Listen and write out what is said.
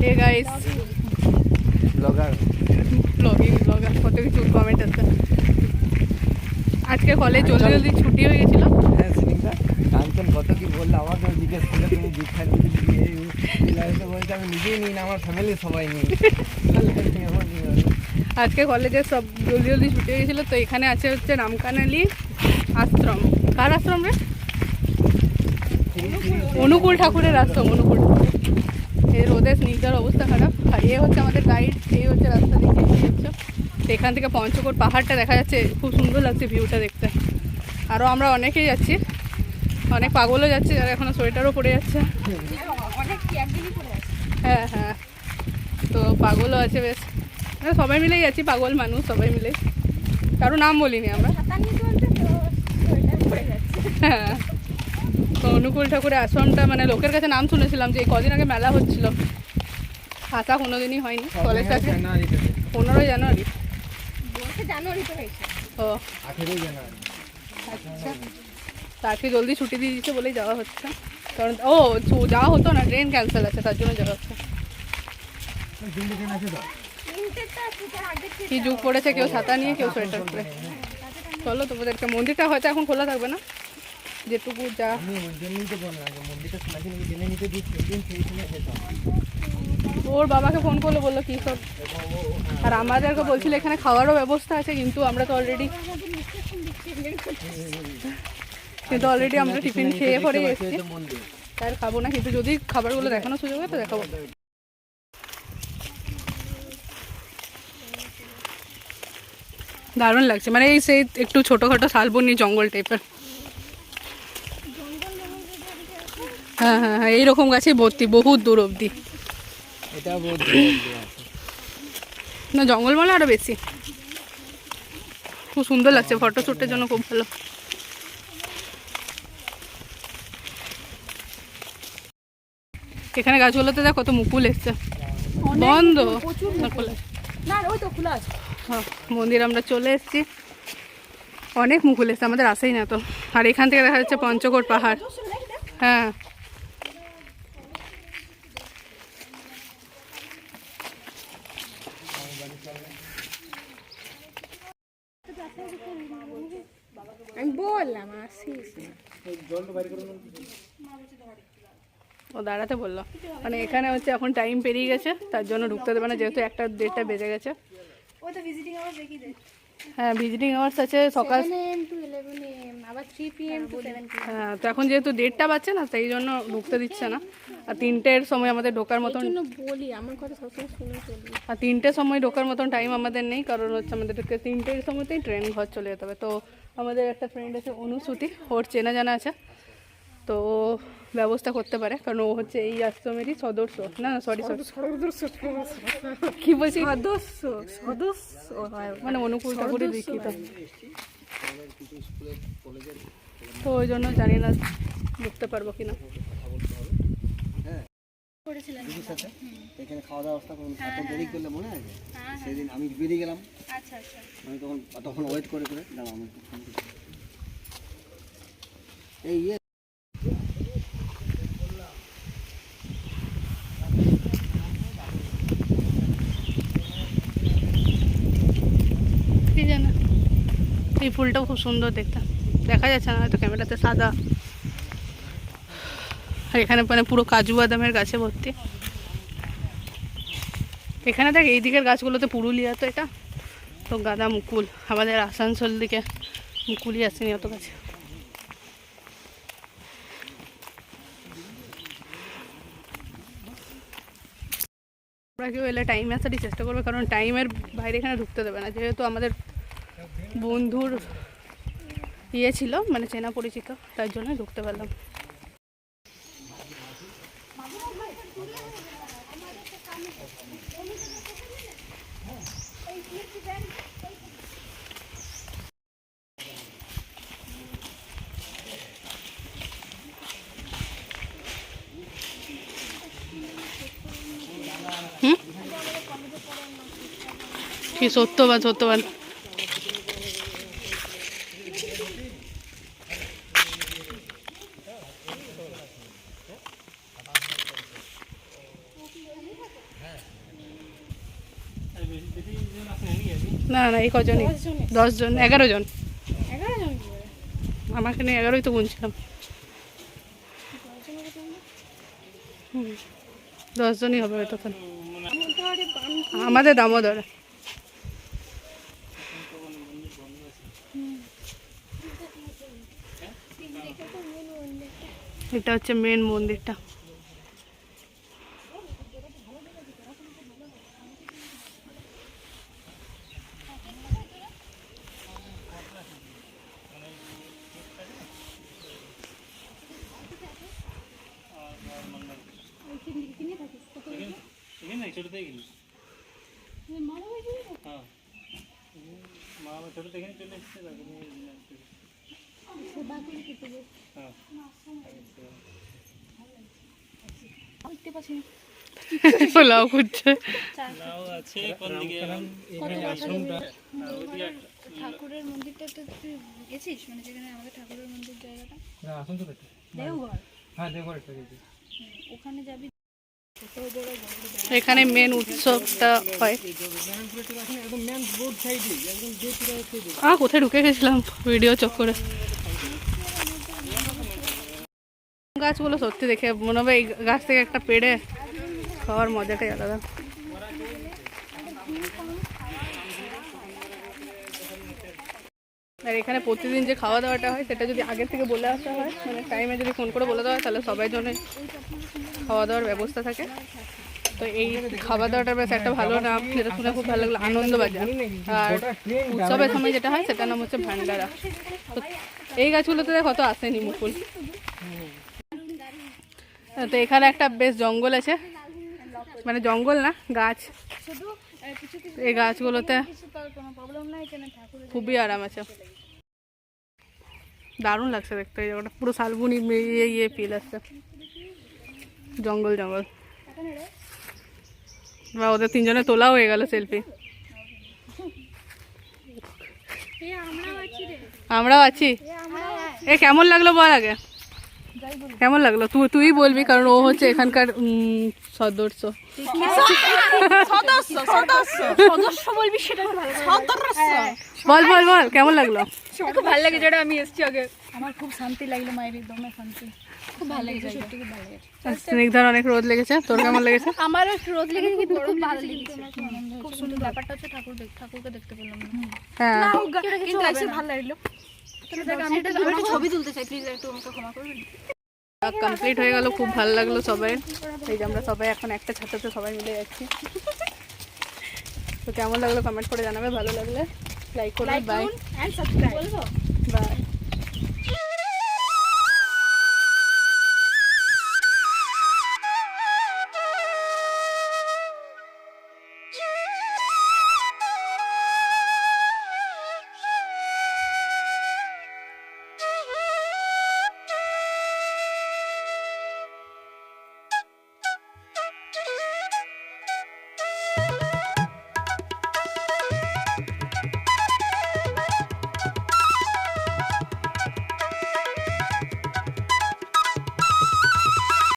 Hey guys blogger blogging blogger কত কিছু comment আছে। আজকে কলেজ জলদি জলদি ছুটি হয়ে গেছিল। হ্যাঁ কাঞ্চন কত কি বলল? আমাকে জিজ্ঞেস করলে তুমি বলছে আমি নিজেই নিই না আমার ফ্যামিলি সবাই নিই আজকে কলেজে সব জলদি জলদি ছুটি হয়ে গেছিল তো এখানে আছে হচ্ছে রামকানালি আশ্রম। কার আশ্রম রে? অনুকূল ঠাকুরের আশ্রম অনুকূল। ঠাকুর। এই রোদের স্নিগ্ধার অবস্থা খারাপ। আর এ হচ্ছে আমাদের গাইড এই হচ্ছে রাস্তা দেখে হচ্ছে তো এখান থেকে পঞ্চকোট পাহাড়টা দেখা যাচ্ছে খুব সুন্দর লাগছে ভিউটা দেখতে। আরও আমরা অনেকেই যাচ্ছি। অনেক পাগলও যাচ্ছে যারা এখনও সোয়েটারও পরে যাচ্ছে। হ্যাঁ হ্যাঁ। তো পাগলও আছে বেশ। আমরা সবাই মিলেই যাচ্ছি পাগল মানুষ সবাই মিলে কারও নাম বলিনি আমরা। হ্যাঁ। তো অনুকূল ঠাকুরের আশ্রমটা মানে লোকের কাছে নাম শুনেছিলাম যে এই কদিন আগে মেলা হচ্ছিল। আসা কোনোদিনই হয়নি কলেজ থেকে পনেরোই জানুয়ারি। ও। আচ্ছা। তাকে জলদি ছুটি দিয়ে দিচ্ছে বলেই যাওয়া হচ্ছে। কারণ ও যাওয়া হতো না ট্রেন ক্যান্সেল আছে তার জন্য যাওয়া হচ্ছে। আছে কি যুগ পড়েছে কেউ ছাতা নিয়ে কেউ সোয়েটার পরে। চলো তোমাদেরকে মন্দিরটা হয়তো এখন খোলা থাকবে না? যেটুকু যা। আমি ওই জন্যই তো বললাম মন্দিরটা শোনা ছিল জেনে নিতে দিই সেই সময় যেতাম। ওর বাবাকে ফোন করল বলল কী সব? আর আমাদেরকে বলছিল এখানে খাওয়ারও ব্যবস্থা আছে কিন্তু আমরা তো অলরেডি কিন্তু অলরেডি আমরা টিফিন খেয়ে পরে এসেছি। তাই খাব না কিন্তু যদি খাবারগুলো দেখানোর সুযোগ হয় তো দেখাবো। দারুণ লাগছে। মানে এই সেই একটু ছোটোখাটো শালবনি জঙ্গল টাইপের হ্যাঁ হ্যাঁ হ্যাঁ এইরকম গাছে ভর্তি বহুত দূর অবধি। না জঙ্গলমহলে আরও বেশি। খুব সুন্দর লাগছে ফটো শ্যুটের জন্য খুব ভালো। এখানে গাছগুলোতে দেখ কত মুকুল এসছে। বন্ধ। হ্যাঁ, মন্দির আমরা চলে এসেছি। অনেক মুকুল এসছে আমাদের আসেই না তো। আর এখান থেকে দেখা যাচ্ছে পঞ্চকোট পাহাড়। হ্যাঁ। আমি বললাম আসিস ও দাঁড়াতে বলল। মানে এখানে হচ্ছে এখন টাইম পেরিয়ে গেছে তার জন্য ঢুকতে দেবে না যেহেতু একটা দেড়টা বেজে গেছে। ওই তো ভিজিটিং আওয়ার দেখিয়ে দে হ্যাঁ ভিজিটিং আওয়ার্স আছে সকাল হ্যাঁ তো এখন যেহেতু দেড়টা বাজছে না সেই জন্য ঢুকতে দিচ্ছে না। আর তিনটের সময় আমাদের ঢোকার মতন বলি আমার কথা সবসময় শুনে চলবি আর তিনটের সময় ঢোকার মতন টাইম আমাদের নেই কারণ হচ্ছে আমাদেরকে তিনটের সময়তেই ট্রেন ঘর চলে যেতে হবে। তো আমাদের একটা ফ্রেন্ড আছে অনুসূতি ওর চেনা জানা আছে। তো ও ব্যবস্থা করতে পারে কারণ ও হচ্ছে এই আশ্রমেরই সদস্য। না না সরি সরি কি বলছি? সদস্য সদস্য মানে অনুকূল ঠাকুরের দীক্ষিত তো ওই জন্য জানি না ঢুকতে পারব কিনা। করেছিলেন। এখানে খাওয়া দাওয়া ব্যবস্থা করুন এত দেরি করলে মনে আছে? সেদিন আমি বেরিয়ে গেলাম। আচ্ছা আচ্ছা। আমি তখন তখন ওয়েট করে করে দাঁড়াও আমি একটু ফোন করি। এই ইয়ে এই ফুলটাও খুব সুন্দর দেখতে। দেখা যাচ্ছে না হয়তো ক্যামেরাতে সাদা। আর এখানে মানে পুরো কাজু বাদামের গাছে ভর্তি। এখানে দেখ এই দিকের গাছগুলোতে পুরুলিয়া তো এটা। তো গাঁদা মুকুল, আমাদের আসানসোল দিকে মুকুলই আসেনি অত গাছে। আমরা কেউ এলে টাইমে আসারই চেষ্টা করবে, কারণ টাইমের বাইরে এখানে ঢুকতে দেবে না। যেহেতু আমাদের বন্ধুর ইয়ে ছিল মানে চেনা পরিচিত, তার জন্য ঢুকতে পারলাম। সে সত্যবান সত্যবান। না না এই কজনই দশজন এগারো জন। আমাকে নিয়ে এগারোই তো গুনছিলাম। দশজনই হবে তখন। আমাদের দামোদর। এটা হচ্ছে মেন মন্দিরটা। ছোট থেকে চলে এসেছে পোলাও করছে। নাও আছে কোন দিকে? এখন আর ওদিকে একটা- ঠাকুরের মন্দিরটা তো তুই গেছিস? মানে যেখানে আমাদের ঠাকুরের মন্দির জায়গাটা? আসুন তো দেখতে দেওঘর? হ্যাঁ দেখি ওখানে যাবি? এখানে মেন উৎসবটা হয়। মেন আ কোথায় ঢুকে গেছিলাম? ভিডিও চক্করে। গাছগুলো সত্যি দেখে মনে হবে এই গাছ থেকে একটা পেড়ে খাওয়ার মজাটাই আলাদা। আর এখানে প্রতিদিন যে খাওয়া দাওয়াটা হয়, সেটা যদি আগে থেকে বলে আসা হয় মানে টাইমে যদি ফোন করে বলে দেওয়া হয়, তাহলে সবাই জন্য খাওয়া দাওয়ার ব্যবস্থা থাকে। তো এই খাওয়া দাওয়াটার বেশ একটা ভালো নাম, যেটা শুনে খুব ভালো লাগল আনন্দবাজার আর উৎসবের সময় যেটা হয়, সেটার নাম হচ্ছে ভান্ডারা। তো এই গাছগুলোতে কত আসেনি মুকুল। তো এখানে একটা বেশ জঙ্গল আছে। মানে জঙ্গল না গাছ। এই গাছগুলোতে খুবই আরাম আছে। দারুণ লাগছে দেখতে এই জায়গাটা। পুরো শালবুনি ইয়ে ইয়ে ফিল আসছে। জঙ্গল জঙ্গল। বা ওদের তিনজনে তোলা হয়ে গেল সেলফি আমরাও আছি। এ কেমন লাগল বল আগে? কেমন লাগল? তুই তুই বলবি কারণ ও হচ্ছে এখানকার সদস্য। সদস্য বলবি সেটা ভালো বল। বল বল কেমন লাগল? খুব ভালো লাগে যেটা আমি এসেছি আগে। আমার খুব শান্তি লাগল মায়ের শান্তি। খুব ভালো লেগেছে সত্যি খুব ভালো লেগেছে। স্নিগ্ধার অনেক রোদ লেগেছে। তোর কেমন লেগেছে? আমারও রোদ লেগেছে কিন্তু খুব ভালো লেগেছে। খুব সুন্দর। ব্যাপারটা হচ্ছে ঠাকুর ঠাকুরকে দেখতে পেলাম হ্যাঁ। কিন্তু ভালো লাগল। আমি একটা আমি একটা ছবি তুলতে চাই প্লিজ একটু আমাকে ক্ষমা করবেন কমপ্লিট হয়ে গেল খুব ভালো লাগল সবাই। এই যে আমরা সবাই এখন একটা ছাত্রতে সবাই মিলে যাচ্ছি। তো কেমন লাগল কমেন্ট করে জানাবে ভালো লাগলে লাইক করবে বাই এন্ড সাবস্ক্রাইব বলব বাই